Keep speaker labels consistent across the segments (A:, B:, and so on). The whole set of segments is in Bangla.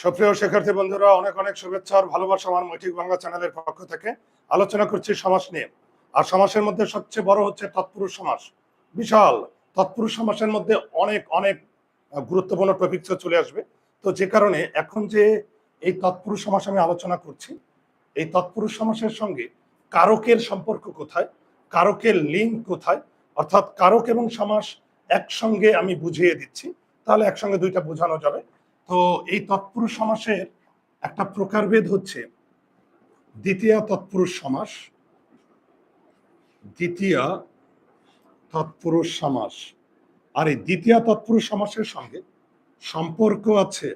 A: সুপ্রিয় শিক্ষার্থী বন্ধুরা, অনেক অনেক শুভেচ্ছা আর ভালোবাসা আমার মৈত্রিক বাংলা চ্যানেলের পক্ষ থেকে। আলোচনা করছি সমাস নিয়ে। আর সমাসের মধ্যে সবচেয়ে বড় হচ্ছে তৎপুরুষ সমাস বিশাল তৎপুরুষ সমাসের মধ্যে অনেক অনেক গুরুত্বপূর্ণ টপিক চলে আসবে। তো যে কারণে এখন যে এই তৎপুরুষ সমাস আমি আলোচনা করছি, এই তৎপুরুষ সমাসের সঙ্গে কারকের সম্পর্ক কোথায়, কারকের লিঙ্ক কোথায়, অর্থাৎ কারক এবং সমাস একসঙ্গে আমি বুঝিয়ে দিচ্ছি। তাহলে একসঙ্গে দুইটা বোঝানো যাবে। তো এই তৎপুরুষ সমাসের একটা প্রকারভেদ হচ্ছে। দ্বিতীয় তৎপুরুষ সমাস। দ্বিতীয় তৎপুরুষ সমাস। আর এই দ্বিতীয় তৎপুরুষ সমাসের সঙ্গে সম্পর্ক আছে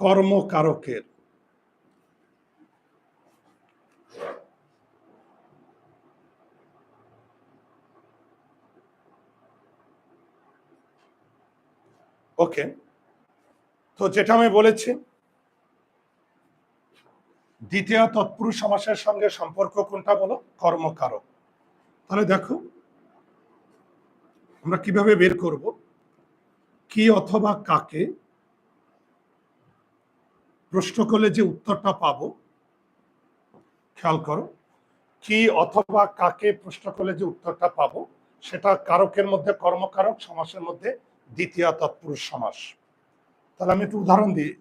A: কর্মকারকের। ওকে। তো যেটা আমি বলেছি, দ্বিতীয় তৎপুরুষ সমাসের সঙ্গে সম্পর্ক কোনটা বলো? কর্মকারক। তাহলে দেখো, আমরা কীভাবে বের করব? কি অথবা কাকে প্রশ্ন করলে যে উত্তরটা পাবো? খেয়াল করো, কি অথবা কাকে প্রশ্ন করলে যে উত্তরটা পাবো? সেটা কারকের মধ্যে কর্মকারক সমাসের মধ্যে দ্বিতীয় তৎপুরুষ সমাস তাহলে আমি একটু উদাহরণ দিই।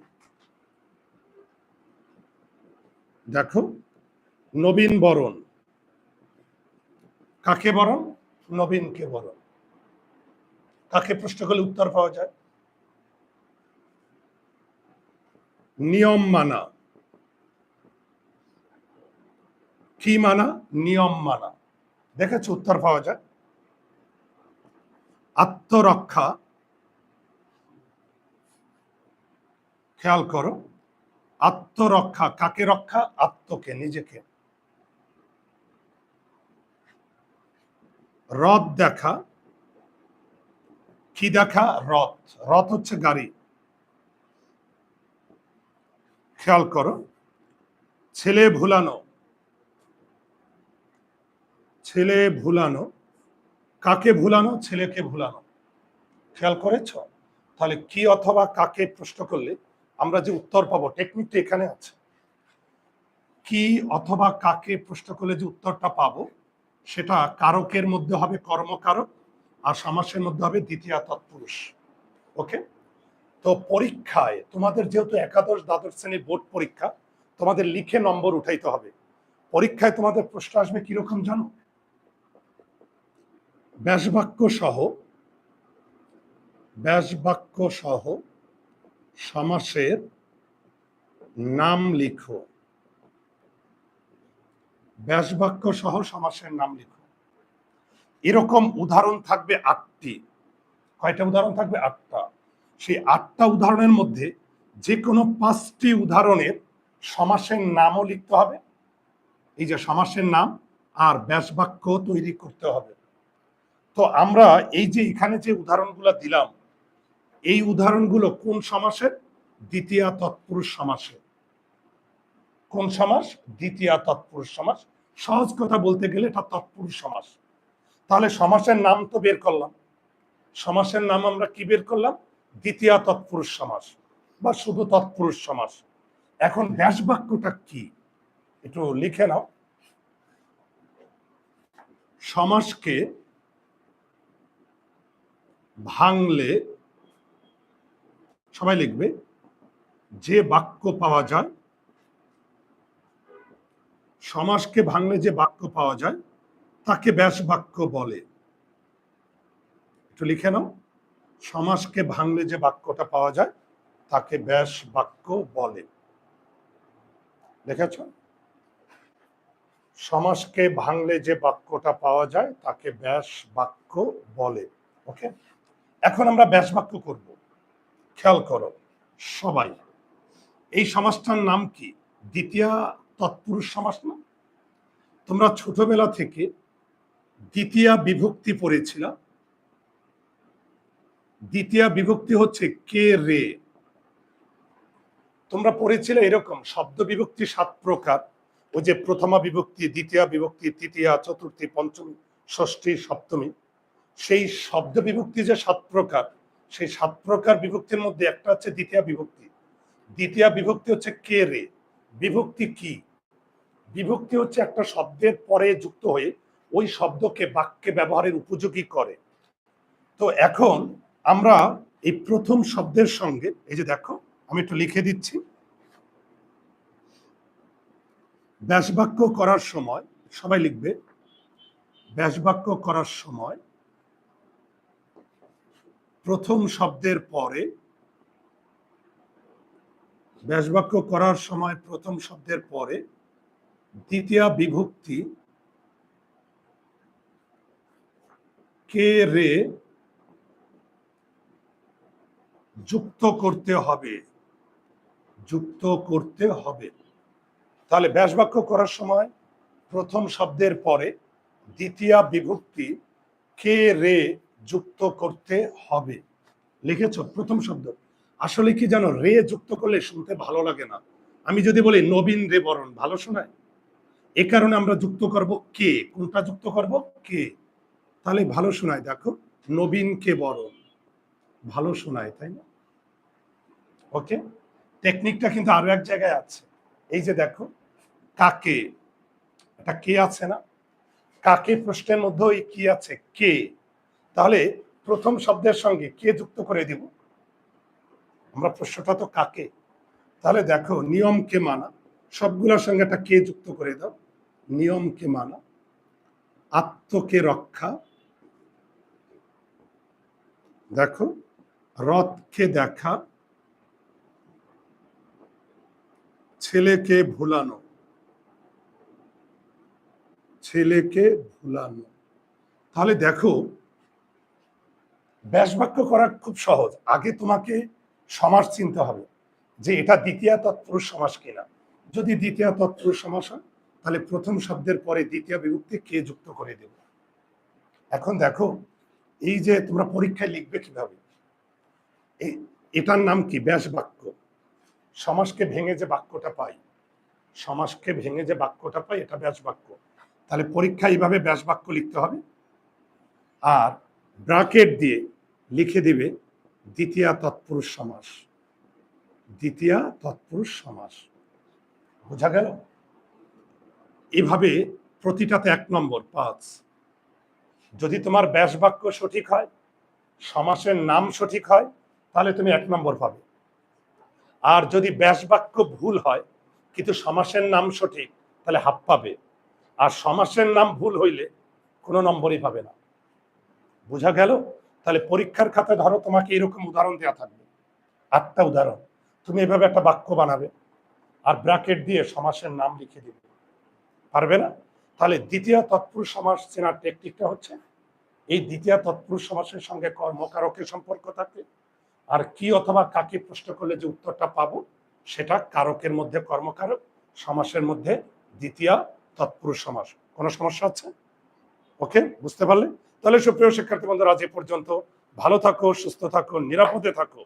A: দেখো, নবীন বরণ। কাকে বরণ? নবীনকে বরণ। কাকে প্রশ্ন করলে উত্তর পাওয়া যায়? নিয়ম মানা। কি মানা? নিয়ম মানা। দেখেছ উত্তর পাওয়া যায়? আত্মরক্ষা। খেয়াল করো, আত্মরক্ষা, কাকে রক্ষা? আত্মকে, নিজেকে। রথ দেখা, কি দেখা? রথ। রথ হচ্ছে গাড়ি। খেয়াল করো, ছেলে ভুলানো ছেলে ভুলানো, কাকে ভুলানো? ছেলেকে ভুলানো। খেয়াল করেছ? তাহলে কি অথবা কাকে প্রশ্ন করলে আমরা যে উত্তর পাবো টেকনিকটা এখানে আছে। কি অথবা কাকে প্রশ্ন করলে যে উত্তরটা পাবো, সেটা কারকের মধ্যে হবে কর্মকারক আর সমাসের মধ্যে হবে দ্বিতীয় তৎপুরুষ। ওকে তো পরীক্ষায় তোমাদের যেহেতু একাদশ, দ্বাদশ শ্রেণির বোর্ড পরীক্ষা, তোমাদের লিখে নম্বর উঠাইতে হবে। পরীক্ষায় তোমাদের প্রশ্ন আসবে কীরকম জানো? ব্যাসবাক্য সহ ব্যাসবাক্য সহ সমাসের নাম লিখো। ব্যাসবাক্য সহ সমাসের নাম লিখো। এরকম উদাহরণ থাকবে আটটি। কয়টা উদাহরণ থাকবে? আটটা। সেই আটটা উদাহরণের মধ্যে যে কোনো পাঁচটি উদাহরণের সমাসের নামও লিখতে হবে। এই যে সমাসের নাম আর ব্যাসবাক্য তৈরি করতে হবে। তো আমরা এই যে এখানে যে উদাহরণগুলো দিলাম এই উদাহরণগুলো কোন সমাসের? দ্বিতীয় তৎপুরুষ সমাসে কোন সমাস? দ্বিতীয় তৎপুরুষ সমাস। সহজ কথা বলতে গেলে এটা তৎপুরুষ সমাস। তাহলে সমাসের নাম তো বের করলাম। সমাসের নাম আমরা কি বের করলাম? দ্বিতীয় তৎপুরুষ সমাস বা শুধু তৎপুরুষ সমাস। এখন ব্যাস বাক্যটা কি? একটু লিখে নাও। সমাসকে ভাঙলে সবাই লিখবে, যে বাক্য পাওয়া যায়, সমাজকে ভাঙলে যে বাক্য পাওয়া যায়, তাকে ব্যাস বাক্য বলে। একটু লিখে নাও, সমাজকে ভাঙলে যে বাক্যটা পাওয়া যায়, তাকে ব্যাস বাক্য বলে। দেখেছ? সমাজকে ভাঙলে যে বাক্যটা পাওয়া যায়, তাকে ব্যাস বাক্য বলে। ওকে? এখন আমরা ব্যাস বাক্য করব। খেয়াল করো, সবাই। এই সমাজটার নাম কি? দ্বিতীয় তৎপুরুষ সমাস না? তোমরা ছোটবেলা থেকে দ্বিতীয় বিভক্তি পড়েছিল। দ্বিতীয় বিভক্তি হচ্ছে কে রে? তোমরা পড়েছিলে এরকম, শব্দ বিভক্তি সাত প্রকার। ওই যে প্রথমা বিভক্তি, দ্বিতীয় বিভক্তি, তৃতীয়, চতুর্থী, পঞ্চমী, ষষ্ঠী, সপ্তমী। সেই শব্দ বিভক্তি যে সাত প্রকার সেই সাত প্রকার বিভক্তির মধ্যে একটা হচ্ছে দ্বিতীয় বিভক্তি। দ্বিতীয় বিভক্তি হচ্ছে কে রে? বিভক্তি কি? বিভক্তি হচ্ছে একটা শব্দের পরে যুক্ত হয়ে ওই শব্দকে বাক্যে ব্যবহারের উপযোগী করে। তো এখন আমরা এই প্রথম শব্দের সঙ্গে, এই যে দেখো, আমি একটু লিখে দিচ্ছি। ব্যাসবাক্য করার সময়, সবাই লিখবে, ব্যাসবাক্য করার সময় প্রথম শব্দের পরে ব্যাসবাক্য করার সময় প্রথম শব্দের পরে দ্বিতীয় বিভক্তি কে রে যুক্ত করতে হবে, যুক্ত করতে হবে। তাহলে ব্যাসবাক্য করার সময় প্রথম শব্দের পরে দ্বিতীয় বিভক্তি কে রে যুক্ত করতে হবে। লিখেছ প্রথম শব্দ। আসলে কি জানো, রে যুক্ত করলে শুনতে ভালো লাগে না। আমি যদি বলি, নবীন রে বরণ, ভালো শোনায়? এ কারণে আমরা যুক্ত করব কে? কোনটা যুক্ত করব? কে? তাহলে ভালো শোনায়, দেখো। নবীন কে বরণ? ভালো শোনায়, তাই না? ওকে? টেকনিকটা কিন্তু আরও এক জায়গায় আছে। এই যে দেখো, কাকে? এটা কে আছে না? কাকে প্রশ্নের মধ্যে ওই কি আছে? কে? তাহলে প্রথম শব্দের সঙ্গে কে যুক্ত করে দিব? আমরা প্রশ্নটা তো কাকে? তাহলে দেখো নিয়মকে মানা? সবগুলোর সঙ্গে একটা কে যুক্ত করে দাও। নিয়মকে মানা? আত্মকে রক্ষা? দেখো রথকে দেখা? ছেলেকে ভুলানো? ছেলেকে ভুলানো? তাহলে দেখো ব্যাসবাক্য করা খুব সহজ। আগে তোমাকে সমাজ চিনতে হবে যে এটা দ্বিতীয় তৎপুরুষ সমাস কিনা। যদি দ্বিতীয় তৎপুরুষ সমাস হয়, তাহলে প্রথম শব্দের পরে দ্বিতীয় বিভক্তি কে যুক্ত করে দেব? এখন দেখো, এই যে তোমরা পরীক্ষায় লিখবে কীভাবে? এটার নাম কি? ব্যাস বাক্য সমাজকে ভেঙে যে বাক্যটা পাই সমাজকে ভেঙে যে বাক্যটা পাই, এটা ব্যাস বাক্য তাহলে পরীক্ষা এইভাবে ব্যাস বাক্য লিখতে হবে। আর ব্রাকেট দিয়ে লিখে দিবে, দ্বিতীয় তৎপুরুষ সমাস। দ্বিতীয় তৎপুরুষ সমাস। বোঝা গেল? এভাবে প্রতিটাতে এক নম্বর, পাঁচ। যদি তোমার ব্যাস বাক্য সঠিক হয়, সমাসের নাম সঠিক হয়, তাহলে তুমি এক নম্বর পাবে। আর যদি ব্যাস বাক্য ভুল হয়, কিন্তু সমাসের নাম সঠিক, তাহলে হাফ পাবে। আর সমাসের নাম ভুল হইলে কোনো নম্বরই পাবে না। বোঝা গেল? তাহলে পরীক্ষার খাতায় ধরো তোমাকে এরকম উদাহরণ দেওয়া থাকবে। আটটা উদাহরণ। তুমি এভাবে একটা বাক্য বানাবে আর ব্র্যাকেট দিয়ে সমাসের নাম লিখে দিবে। পারবে না? তাহলে দ্বিতীয় তৎপুরুষ সমাস চেনার টেকনিকটা হচ্ছে, এই দ্বিতীয় তৎপুরুষ সমাসের সঙ্গে কর্মকারকের সম্পর্ক থাকে আর কি অথবা কাকে প্রশ্ন করলে যে উত্তরটা পাবো, সেটা কারকের মধ্যে কর্মকারক, সমাসের মধ্যে দ্বিতীয় তৎপুরুষ সমাস। কোনো সমস্যা আছে? ওকে বুঝতে পারলে? তাহলে সুপ্রিয় শিক্ষার্থী বন্ধুরা আজ পর্যন্ত। ভালো থাকো সুস্থ থাকো নিরাপদে থাকো।